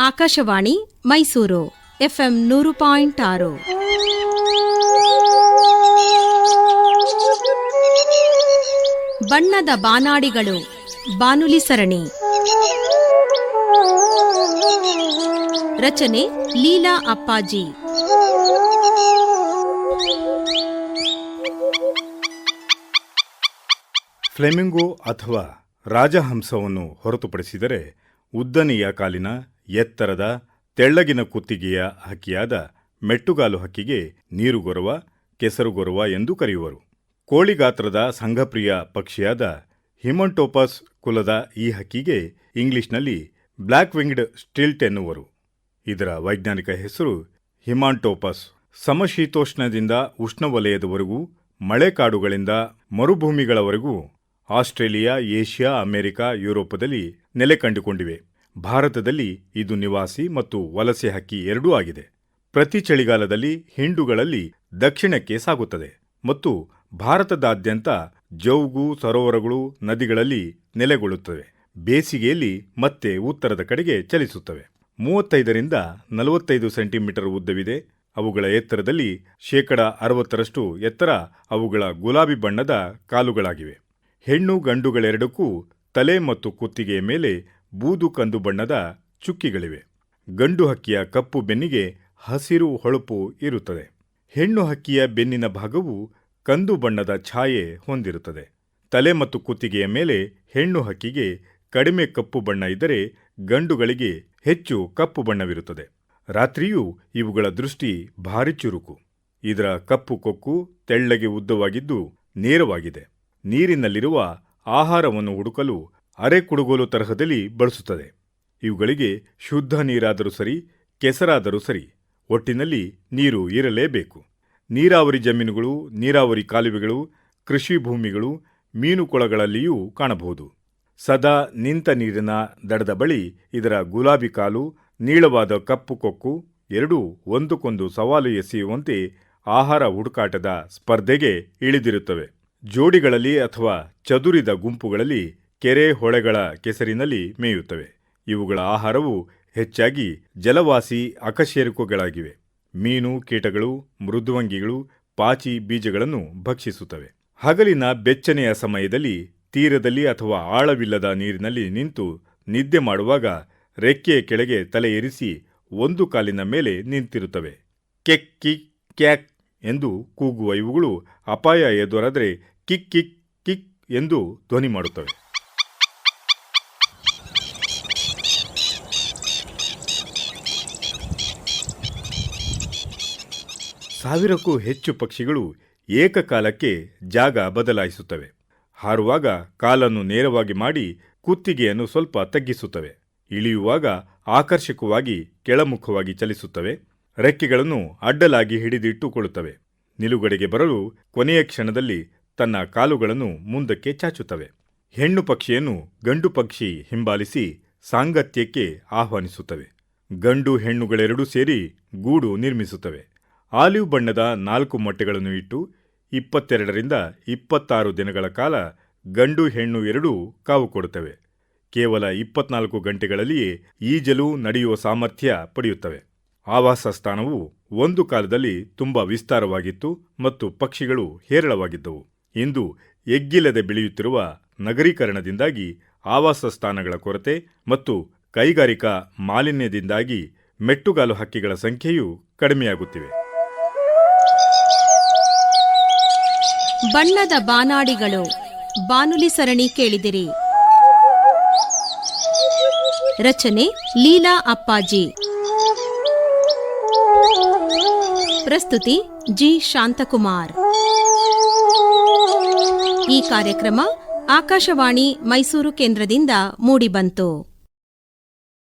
Akashvani Mysuru FM ನೂರು point ಆರು. ಬಣ್ಣದ ಬಾನಾಡಿಗಳು, ಬಾನುಲಿ ಸರಣಿ. ರಚನೆ ಲೀಲಾ ಅಪ್ಪಾಜಿ. ಫ್ಲೆಮಿಂಗೋ ಅಥವಾ ರಾಜಹಂಸವನ್ನು ಹೊರತುಪಡಿಸಿದರೆ ಉದ್ದನೆಯ ಕಾಲಿನ ಎತ್ತರದ ತೆಳ್ಳಗಿನ ಕುತ್ತಿಗೆಯ ಹಕ್ಕಿಯಾದ ಮೆಟ್ಟುಗಾಲು ಹಕ್ಕಿಗೆ ನೀರುಗೊರವ ಕೆಸರುಗೊರವ ಎಂದು ಕರೆಯುವರು. ಕೋಳಿಗಾತ್ರದ ಸಂಘಪ್ರಿಯ ಪಕ್ಷಿಯಾದ ಹಿಮಂಟೋಪಸ್ ಕುಲದ ಈ ಹಕ್ಕಿಗೆ ಇಂಗ್ಲಿಷ್ನಲ್ಲಿ ಬ್ಲ್ಯಾಕ್ ವಿಂಗ್ಡ್ ಸ್ಟಿಲ್ಟ್ ಎನ್ನುವರು. ಇದರ ವೈಜ್ಞಾನಿಕ ಹೆಸರು ಹಿಮಾಂಟೋಪಸ್. ಸಮಶೀತೋಷ್ಣದಿಂದ ಉಷ್ಣವಲಯದವರೆಗೂ ಮಳೆಕಾಡುಗಳಿಂದ ಮರುಭೂಮಿಗಳವರೆಗೂ ಆಸ್ಟ್ರೇಲಿಯಾ, ಏಷ್ಯಾ, ಅಮೆರಿಕ, ಯುರೋಪದಲ್ಲಿ ನೆಲೆ ಕಂಡುಕೊಂಡಿವೆ ಭಾರತದಲ್ಲಿ ಇದು ನಿವಾಸಿ ಮತ್ತು ವಲಸೆ ಹಕ್ಕಿ ಎರಡೂ ಆಗಿದೆ. ಪ್ರತಿ ಚಳಿಗಾಲದಲ್ಲಿ ಹಿಂಡುಗಳಲ್ಲಿ ದಕ್ಷಿಣಕ್ಕೆ ಸಾಗುತ್ತದೆ ಮತ್ತು ಭಾರತದಾದ್ಯಂತ ಜೌಗು, ಸರೋವರಗಳು, ನದಿಗಳಲ್ಲಿ ನೆಲೆಗೊಳ್ಳುತ್ತವೆ. ಬೇಸಿಗೆಯಲ್ಲಿ ಮತ್ತೆ ಉತ್ತರದ ಕಡೆಗೆ ಚಲಿಸುತ್ತವೆ. ಮೂವತ್ತೈದರಿಂದ ನಲವತ್ತೈದು ಸೆಂಟಿಮೀಟರ್ ಉದ್ದವಿದೆ. ಅವುಗಳ ಎತ್ತರದಲ್ಲಿ ಶೇಕಡ ಅರವತ್ತರಷ್ಟು ಎತ್ತರ ಅವುಗಳ ಗುಲಾಬಿ ಬಣ್ಣದ ಕಾಲುಗಳಾಗಿವೆ. ಹೆಣ್ಣು ಗಂಡುಗಳೆರಡಕ್ಕೂ ತಲೆ ಮತ್ತು ಕುತ್ತಿಗೆಯ ಮೇಲೆ ಬೂದು ಕಂದು ಬಣ್ಣದ ಚುಕ್ಕಿಗಳಿವೆ. ಗಂಡು ಹಕ್ಕಿಯ ಕಪ್ಪು ಬೆನ್ನಿಗೆ ಹಸಿರು ಹೊಳಪು ಇರುತ್ತದೆ. ಹೆಣ್ಣು ಹಕ್ಕಿಯ ಬೆನ್ನಿನ ಭಾಗವು ಕಂದು ಬಣ್ಣದ ಛಾಯೆ ಹೊಂದಿರುತ್ತದೆ. ತಲೆ ಮತ್ತು ಕುತ್ತಿಗೆಯ ಮೇಲೆ ಹೆಣ್ಣು ಹಕ್ಕಿಗೆ ಕಡಿಮೆ ಕಪ್ಪು ಬಣ್ಣ ಇದ್ದರೆ ಗಂಡುಗಳಿಗೆ ಹೆಚ್ಚು ಕಪ್ಪು ಬಣ್ಣವಿರುತ್ತದೆ. ರಾತ್ರಿಯೂ ಇವುಗಳ ದೃಷ್ಟಿ ಭಾರಿ ಚುರುಕು. ಇದರ ಕಪ್ಪು ಕೊಕ್ಕು ತೆಳ್ಳಗೆ ಉದ್ದವಾಗಿದ್ದು ನೇರವಾಗಿದೆ. ನೀರಿನಲ್ಲಿರುವ ಆಹಾರವನ್ನು ಹುಡುಕಲು ಅರೆ ಕುಡುಗೋಲು ತರಹದಲ್ಲಿ ಬಳಸುತ್ತದೆ. ಇವುಗಳಿಗೆ ಶುದ್ಧ ನೀರಾದರೂ ಸರಿ, ಕೆಸರಾದರೂ ಸರಿ, ಒಟ್ಟಿನಲ್ಲಿ ನೀರು ಇರಲೇಬೇಕು ನೀರಾವರಿ ಜಮೀನುಗಳು, ನೀರಾವರಿ ಕಾಲುವೆಗಳು, ಕೃಷಿ ಭೂಮಿಗಳು, ಮೀನುಕೊಳಗಳಲ್ಲಿಯೂ ಕಾಣಬಹುದು. ಸದಾ ನಿಂತ ನೀರಿನ ದಡದ ಬಳಿ ಇದರ ಗುಲಾಬಿ ಕಾಲು, ನೀಳವಾದ ಕಪ್ಪು ಕೊಕ್ಕು, ಎರಡೂ ಒಂದಕ್ಕೊಂದು ಸವಾಲು ಎಸೆಯುವಂತೆ ಆಹಾರ ಹುಡುಕಾಟದ ಸ್ಪರ್ಧೆಗೆ ಇಳಿದಿರುತ್ತವೆ. ಜೋಡಿಗಳಲ್ಲಿ ಅಥವಾ ಚದುರಿದ ಗುಂಪುಗಳಲ್ಲಿ ಕೆರೆ ಹೊಳೆಗಳ ಕೆಸರಿನಲ್ಲಿ ಮೇಯುತ್ತವೆ. ಇವುಗಳ ಆಹಾರವು ಹೆಚ್ಚಾಗಿ ಜಲವಾಸಿ ಅಕಶೇರುಕಗಳಾಗಿವೆ. ಮೀನು, ಕೀಟಗಳು, ಮೃದ್ವಂಗಿಗಳು, ಪಾಚಿ ಬೀಜಗಳನ್ನು ಭಕ್ಷಿಸುತ್ತವೆ. ಹಗಲಿನ ಬೆಚ್ಚನೆಯ ಸಮಯದಲ್ಲಿ ತೀರದಲ್ಲಿ ಅಥವಾ ಆಳವಿಲ್ಲದ ನೀರಿನಲ್ಲಿ ನಿಂತು ನಿದ್ದೆ ಮಾಡುವಾಗ ರೆಕ್ಕೆಯ ಕೆಳಗೆ ತಲೆ ಇರಿಸಿ ಒಂದು ಕಾಲಿನ ಮೇಲೆ ನಿಂತಿರುತ್ತವೆ. ಕೆಕ್ ಕಿಕ್ ಕ್ಯಾಕ್ ಎಂದು ಕೂಗುವ ಇವುಗಳು ಅಪಾಯ ಎದುರಾದರೆ ಕಿಕ್ ಕಿಕ್ ಕಿಕ್ ಎಂದು ಧ್ವನಿ ಮಾಡುತ್ತವೆ. ಸಾವಿರಕ್ಕೂ ಹೆಚ್ಚು ಪಕ್ಷಿಗಳು ಏಕಕಾಲಕ್ಕೆ ಜಾಗ ಬದಲಾಯಿಸುತ್ತವೆ. ಹಾರುವಾಗ ಕಾಲನ್ನು ನೇರವಾಗಿ ಮಾಡಿ ಕುತ್ತಿಗೆಯನ್ನು ಸ್ವಲ್ಪ ತಗ್ಗಿಸುತ್ತವೆ. ಇಳಿಯುವಾಗ ಆಕರ್ಷಕವಾಗಿ ಕೆಳಮುಖವಾಗಿ ಚಲಿಸುತ್ತವೆ. ರೆಕ್ಕೆಗಳನ್ನು ಅಡ್ಡಲಾಗಿ ಹಿಡಿದಿಟ್ಟುಕೊಳ್ಳುತ್ತವೆ. ನಿಲುಗಡೆಗೆ ಬರಲು ಕೊನೆಯ ಕ್ಷಣದಲ್ಲಿ ತನ್ನ ಕಾಲುಗಳನ್ನು ಮುಂದಕ್ಕೆ ಚಾಚುತ್ತವೆ. ಹೆಣ್ಣು ಪಕ್ಷಿಯನ್ನು ಗಂಡು ಪಕ್ಷಿ ಹಿಂಬಾಲಿಸಿ ಸಾಂಗತ್ಯಕ್ಕೆ ಆಹ್ವಾನಿಸುತ್ತವೆ. ಗಂಡು ಹೆಣ್ಣುಗಳೆರಡೂ ಸೇರಿ ಗೂಡು ನಿರ್ಮಿಸುತ್ತವೆ. ಆಲಿವ್ ಬಣ್ಣದ ನಾಲ್ಕು ಮೊಟ್ಟೆಗಳನ್ನು ಇಟ್ಟು ಇಪ್ಪತ್ತೆರಡರಿಂದ ಇಪ್ಪತ್ತಾರು ದಿನಗಳ ಕಾಲ ಗಂಡು ಹೆಣ್ಣು ಎರಡೂ ಕಾವು ಕೊಡುತ್ತವೆ. ಕೇವಲ ಇಪ್ಪತ್ನಾಲ್ಕು ಗಂಟೆಗಳಲ್ಲಿಯೇ ಈಜಲು ನಡೆಯುವ ಸಾಮರ್ಥ್ಯ ಪಡೆಯುತ್ತವೆ. ಆವಾಸ ಸ್ಥಾನವು ಒಂದು ಕಾಲದಲ್ಲಿ ತುಂಬ ವಿಸ್ತಾರವಾಗಿತ್ತು ಮತ್ತು ಪಕ್ಷಿಗಳು ಹೇರಳವಾಗಿದ್ದವು. ಇಂದು ಎಗ್ಗಿಲ್ಲದೆ ಬೆಳೆಯುತ್ತಿರುವ ನಗರೀಕರಣದಿಂದಾಗಿ ಆವಾಸ ಸ್ಥಾನಗಳ ಕೊರತೆ ಮತ್ತು ಕೈಗಾರಿಕಾ ಮಾಲಿನ್ಯದಿಂದಾಗಿ ಮೆಟ್ಟುಗಾಲು ಹಕ್ಕಿಗಳ ಸಂಖ್ಯೆಯೂ ಕಡಿಮೆಯಾಗುತ್ತಿವೆ. ಬಣ್ಣದ ಬಾನಾಡಿಗಳು. ಬಾನುಲಿ ಸರಣಿ ಕೇಳಿದಿರಿ. ರಚನೆ ಲೀಲಾ ಅಪ್ಪಾಜಿ. ಪ್ರಸ್ತುತಿ ಜಿ ಶಾಂತಕುಮಾರ್. ಈ ಕಾರ್ಯಕ್ರಮ ಆಕಾಶವಾಣಿ ಮೈಸೂರು ಕೇಂದ್ರದಿಂದ ಮೂಡಿಬಂತು.